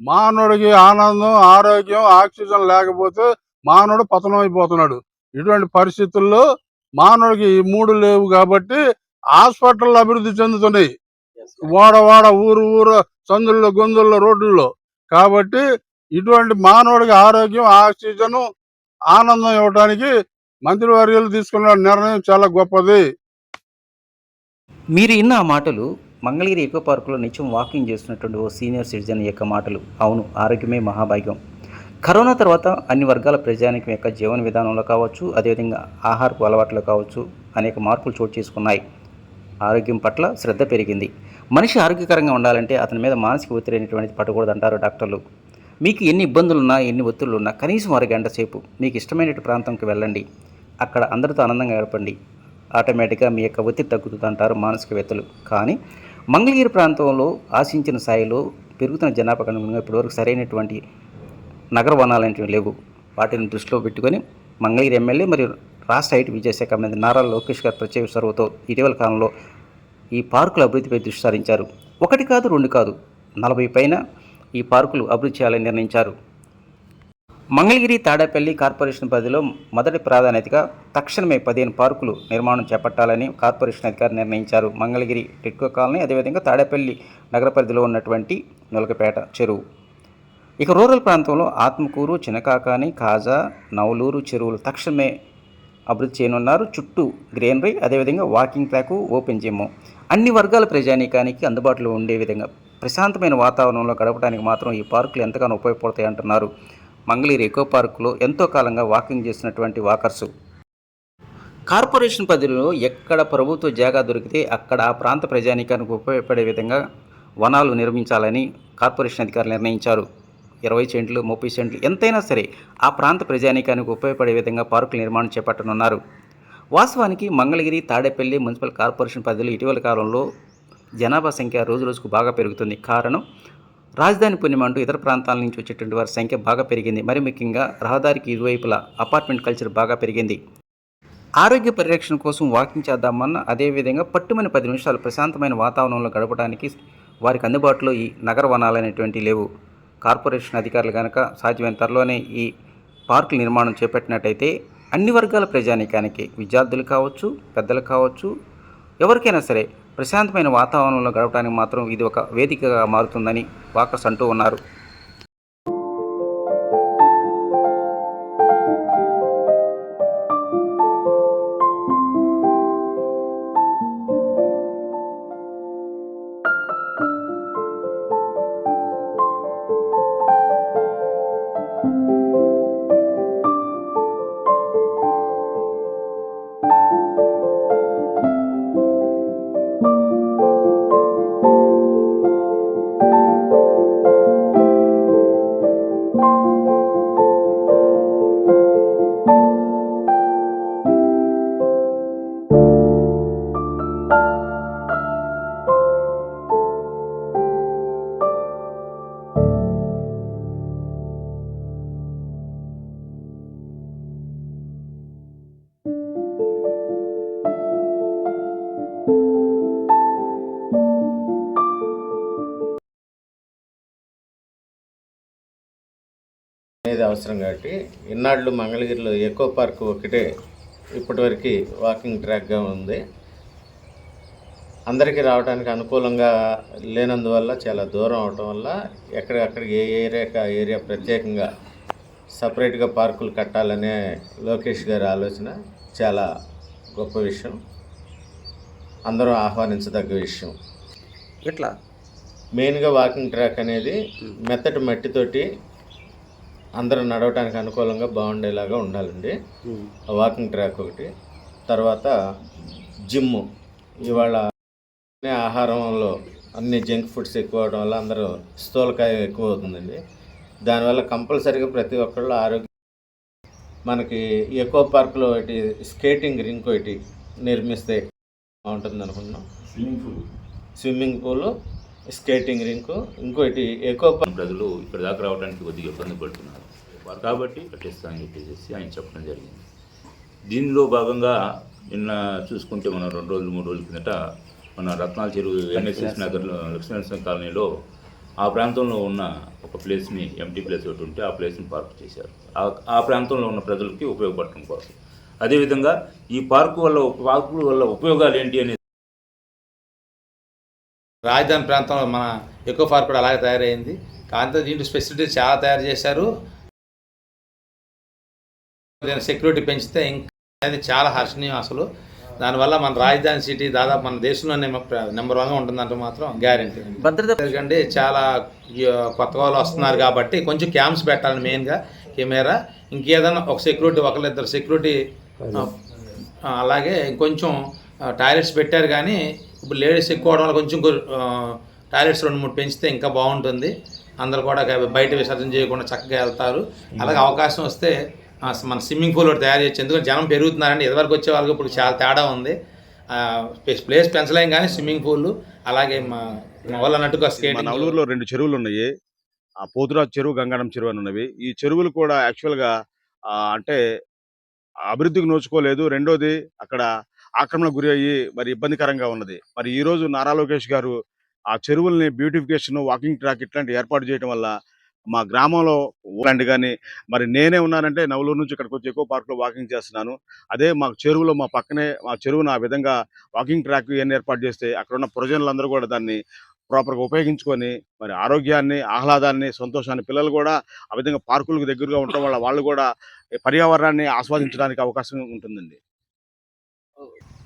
మానవుడికి ఆనందం ఆరోగ్యం ఆక్సిజన్ లేకపోతే మానవుడు పతనం అయిపోతున్నాడు ఇటువంటి పరిస్థితుల్లో మానవుడికి ఈ మూడు లేవు కాబట్టి హాస్పిటల్ అభివృద్ధి చెందుతున్నాయి. వాడ వాడ ఊరు ఊరు సందుల్లో గొంతుల్లో రోడ్లలో కాబట్టి ఇటువంటి మానవుడికి ఆరోగ్యం ఆక్సిజన్ ఆనందం ఇవ్వడానికి మంత్రివర్యులు తీసుకున్న నిర్ణయం చాలా గొప్పది. మీరు ఇన్న ఆ మాటలు మంగళగిరి ఎకో పార్కులో నిత్యం వాకింగ్ చేస్తున్నటువంటి ఓ సీనియర్ సిటిజన్ యొక్క మాటలు. అవును ఆరోగ్యమే మహాభాగ్యం. కరోనా తర్వాత అన్ని వర్గాల ప్రజానికం యొక్క జీవన విధానంలో కావచ్చు అదేవిధంగా ఆహారపు అలవాట్లు కావచ్చు అనేక మార్పులు చోటు చేసుకున్నాయి. ఆరోగ్యం పట్ల శ్రద్ధ పెరిగింది. మనిషి ఆరోగ్యకరంగా ఉండాలంటే అతని మీద మానసిక ఒత్తిడి అనేటువంటిది పట్టకూడదు అంటారు డాక్టర్లు. మీకు ఎన్ని ఇబ్బందులు ఉన్నా ఎన్ని ఒత్తిళ్ళు ఉన్నా కనీసం అర గంట సేపు మీకు ఇష్టమైన ప్రాంతంకి వెళ్ళండి. అక్కడ అందరితో ఆనందంగా గడపండి. ఆటోమేటిక్గా మీ యొక్క ఒత్తిడి తగ్గుతుంది అంటారు మానసికవేత్తలు. కానీ మంగళగిరి ప్రాంతంలో ఆశించిన స్థాయిలో పెరుగుతున్న జనాభా అనుగుణంగా ఇప్పటివరకు సరైనటువంటి నగర వనాలు లేవు. వాటిని దృష్టిలో పెట్టుకొని మంగళగిరి ఎమ్మెల్యే మరియు రాష్ట్ర ఐటీ విద్యాశాఖ మంత్రి నారా లోకేష్ గారు ప్రత్యేక చొరవతో ఇటీవల కాలంలో ఈ పార్కుల అభివృద్ధిపై దృష్టి సారించారు. ఒకటి కాదు రెండు కాదు నలభై పైన ఈ పార్కులు అభివృద్ధి చేయాలని నిర్ణయించారు. మంగళగిరి తాడేపల్లి కార్పొరేషన్ పరిధిలో మొదటి ప్రాధాన్యతగా తక్షణమే పదిహేను పార్కులు నిర్మాణం చేపట్టాలని కార్పొరేషన్ అధికారి నిర్ణయించారు. మంగళగిరి టిట్కో కాలనీ అదేవిధంగా తాడేపల్లి నగర పరిధిలో ఉన్నటువంటి నులకపేట చెరువు. ఇక రూరల్ ప్రాంతంలో ఆత్మకూరు చినకాకాని కాజా నవలూరు చెరువులు తక్షణమే అభివృద్ధి చేయనున్నారు. చుట్టూ గ్రీనరీ అదేవిధంగా వాకింగ్ ట్రాక్ ఓపెన్ జిమ్. అన్ని వర్గాల ప్రజానీకానికి అందుబాటులో ఉండే విధంగా ప్రశాంతమైన వాతావరణంలో గడపడానికి మాత్రం ఈ పార్కులు ఎంతగానో ఉపయోగపడతాయి అంటున్నారు మంగళగిరి ఎకో పార్కులో ఎంతో కాలంగా వాకింగ్ చేసినటువంటి వాకర్సు. కార్పొరేషన్ పరిధిలో ఎక్కడ ప్రభుత్వ జాగా దొరికితే అక్కడ ఆ ప్రాంత ప్రజానీకానికి ఉపయోగపడే విధంగా వనాలు నిర్మించాలని కార్పొరేషన్ అధికారులు నిర్ణయించారు. ఇరవై సెంట్లు ముప్పై సెంట్లు ఎంతైనా సరే ఆ ప్రాంత ప్రజానీకానికి ఉపయోగపడే విధంగా పార్కుల నిర్మాణం చేపట్టనున్నారు. వాస్తవానికి మంగళగిరి తాడేపల్లి మున్సిపల్ కార్పొరేషన్ పరిధిలో ఇటీవల కాలంలో జనాభా సంఖ్య రోజు రోజుకు బాగా పెరుగుతుంది. కారణం రాజధాని పుణ్యం అంటూ ఇతర ప్రాంతాల నుంచి వచ్చేటువంటి వారి సంఖ్య బాగా పెరిగింది. మరి ముఖ్యంగా రహదారికి ఇరువైపులా అపార్ట్మెంట్ కల్చర్ బాగా పెరిగింది. ఆరోగ్య పరిరక్షణ కోసం వాకింగ్ చేద్దామన్న అదేవిధంగా పట్టుమని పది నిమిషాలు ప్రశాంతమైన వాతావరణంలో గడపడానికి వారికి అందుబాటులో ఈ నగర వనాలు అనేటువంటి లేవు. కార్పొరేషన్ అధికారులు కనుక సాధ్యమైన త్వరలోనే ఈ పార్కుల నిర్మాణం చేపట్టినట్టయితే అన్ని వర్గాల ప్రజానీకానికి విద్యార్థులు కావచ్చు పెద్దలు కావచ్చు ఎవరికైనా సరే ప్రశాంతమైన వాతావరణంలో గడపడానికి మాత్రం ఇది ఒక వేదికగా మారుతుందని వాకర్స్ అంటూ ఉన్నారు. అనేది అవసరం కాబట్టి ఇన్నాళ్ళు మంగళగిరిలో ఎకో పార్క్ ఒకటే ఇప్పటివరకు వాకింగ్ ట్రాక్గా ఉంది. అందరికీ రావడానికి అనుకూలంగా లేనందువల్ల చాలా దూరం అవటం వల్ల ఎక్కడికక్కడికి ఏ ఏరియాకి ఆ ఏరియా ప్రత్యేకంగా సపరేట్గా పార్కులు కట్టాలనే లోకేష్ గారి ఆలోచన చాలా గొప్ప విషయం. అందరూ ఆహ్వానించదగ్గ విషయం. ఇట్లా మెయిన్గా వాకింగ్ ట్రాక్ అనేది మెత్తటి మట్టితోటి అందరూ నడవటానికి అనుకూలంగా బాగుండేలాగా ఉండాలండి. ఆ వాకింగ్ ట్రాక్ ఒకటి. తర్వాత జిమ్. ఇవాళ ఆహారంలో అన్ని జంక్ ఫుడ్స్ ఎక్కువ అవడం వల్ల అందరూ స్థూలకాయం ఎక్కువ అవుతుందండి. దానివల్ల కంపల్సరీగా ప్రతి ఒక్కళ్ళు ఆరోగ్యం మనకి ఎకో పార్క్లో ఒకటి స్కేటింగ్ రింక్ ఒకటి నిర్మిస్తే బాగుంటుంది అనుకుంటున్నాం swimming pool. Swimming pool skating rink ఇంకోటి ఎకో పార్క్ ప్రజలు ఇక్కడ దాకా రావడానికి కొద్దిగా ఇబ్బంది పడుతున్నారు. వారు కాబట్టి కట్టిస్తామని చెప్పేసి ఆయన చెప్పడం జరిగింది. దీనిలో భాగంగా నిన్న చూసుకుంటే మనం రెండు రోజులు మూడు రోజుల కిందట మన రత్నాల చెరువు ఎన్ఎస్ఎస్ నగర్లో లక్ష్మీనరసింహ కాలనీలో ఆ ప్రాంతంలో ఉన్న ఒక ప్లేస్ని ఎంటీ ప్లేస్ ఒకటి ఉంటే ఆ ప్లేస్ని పార్క్ చేశారు. ఆ- ఆ ప్రాంతంలో ఉన్న ప్రజలకి ఉపయోగపడటం కోసం. అదేవిధంగా ఈ పార్కు వల్ల పార్కు వల్ల ఉపయోగాలు ఏంటి అనేది రాజధాని ప్రాంతంలో మన ఎకో పార్క్ కూడా అలాగే తయారైంది. కాంతో దీంట్లో ఫెసిలిటీస్ చాలా తయారు చేశారు. సెక్యూరిటీ పెంచితే ఇంకా అనేది చాలా హర్షణీయం అసలు. దానివల్ల మన రాజధాని సిటీ దాదాపు మన దేశంలోనే నెంబర్ వన్గా ఉంటుందంటే మాత్రం గ్యారంటీ భద్రత ఎందుకంటే చాలా కొత్త వాళ్ళు వస్తున్నారు కాబట్టి కొంచెం క్యాంప్స్ పెట్టాలి మెయిన్గా కెమెరా. ఇంకేదైనా ఒక సెక్యూరిటీ ఒకళ్ళిద్దరు సెక్యూరిటీ అలాగే ఇంకొంచెం టాయిలెట్స్ పెట్టారు కానీ ఇప్పుడు లేడీస్ ఎక్కువ అవడం వల్ల కొంచెం టాయిలెట్స్ రెండు మూడు పెంచితే ఇంకా బాగుంటుంది. అందరు కూడా బయట విసర్జన చేయకుండా చక్కగా వెళ్తారు. అలాగే అవకాశం వస్తే మన స్విమ్మింగ్ పూల్ ఒకటి తయారు చేయొచ్చు. ఎందుకంటే జనం పెరుగుతున్నారండి. ఎదువరకు వచ్చే వాళ్ళకి ఇప్పుడు చాలా తేడా ఉంది. ఆ, ప్లేస్- ప్లేస్ పెంచలేం కానీ స్విమ్మింగ్ పూల్ అలాగే మా వాళ్ళు అన్నట్టుగా మా స్కేటింగ్. నవలూరులో రెండు చెరువులు ఉన్నాయి. ఆ పోతురాజు చెరువు గంగారం చెరువు అని ఉన్నవి. ఈ చెరువులు కూడా యాక్చువల్గా అంటే అభివృద్ధికి నోచుకోలేదు. రెండోది అక్కడ ఆక్రమణ గురి అయ్యి మరి ఇబ్బందికరంగా ఉన్నది. మరి ఈ రోజు నారా లోకేష్ గారు ఆ చెరువుల్ని బ్యూటిఫికేషన్ వాకింగ్ ట్రాక్ ఇట్లాంటి ఏర్పాటు చేయడం వల్ల మా గ్రామంలో ఊరండి కానీ మరి నేనే ఉన్నానంటే నవలూరు నుంచి ఇక్కడికి వచ్చి ఎక్కువ పార్క్లో వాకింగ్ చేస్తున్నాను. అదే మా చెరువులో మా పక్కనే మా చెరువును ఆ విధంగా వాకింగ్ ట్రాక్ ఇవన్నీ ఏర్పాటు చేస్తే అక్కడ ఉన్న ప్రజలందరూ కూడా దాన్ని ప్రాపర్గా ఉపయోగించుకొని మరి ఆరోగ్యాన్ని ఆహ్లాదాన్ని సంతోషాన్ని పిల్లలు కూడా ఆ విధంగా పార్కులకు దగ్గరగా ఉండటం వల్ల వాళ్ళు కూడా పర్యావరణాన్ని ఆస్వాదించడానికి అవకాశం ఉంటుందండి. over.